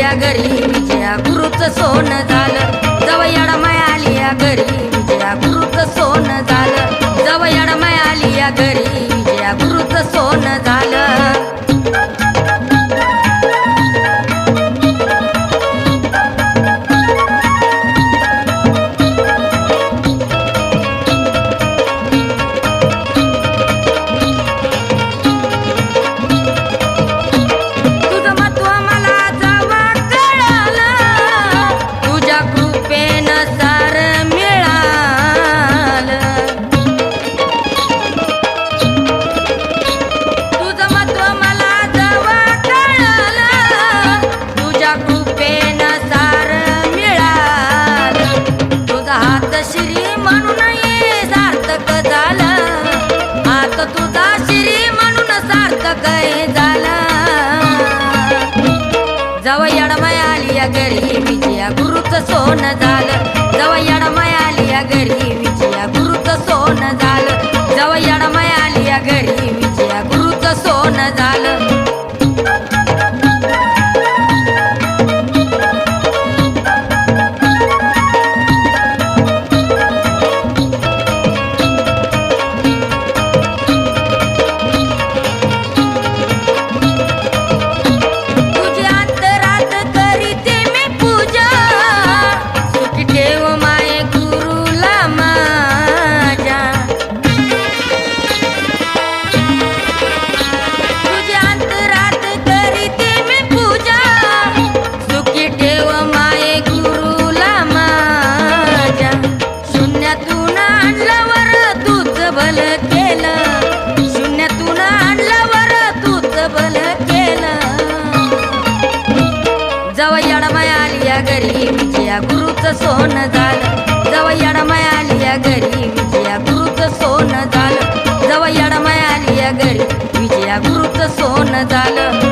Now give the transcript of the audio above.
या घरी विजया गुरुचं सोनं झालं. जवळ मयाली या घरी विजया गुरुचं सोनं झालं. जवळ आली या घरी विजया गुरुचं सोन झालं. घरी विजया गुरुचं सोनं झालं. शून्यातून आणल्यावर तूच भल केलं. शून्यातून आणल्यावर तूच भल केलं. जवळ येडमाय आली या घरी विजया गुरुचं सोनं झालं. जवळ येडमाय आली या घरी विजया गुरुचं सोन झालं. जवळ येडमाय आली या घरी विजया गुरुचं सोन झालं.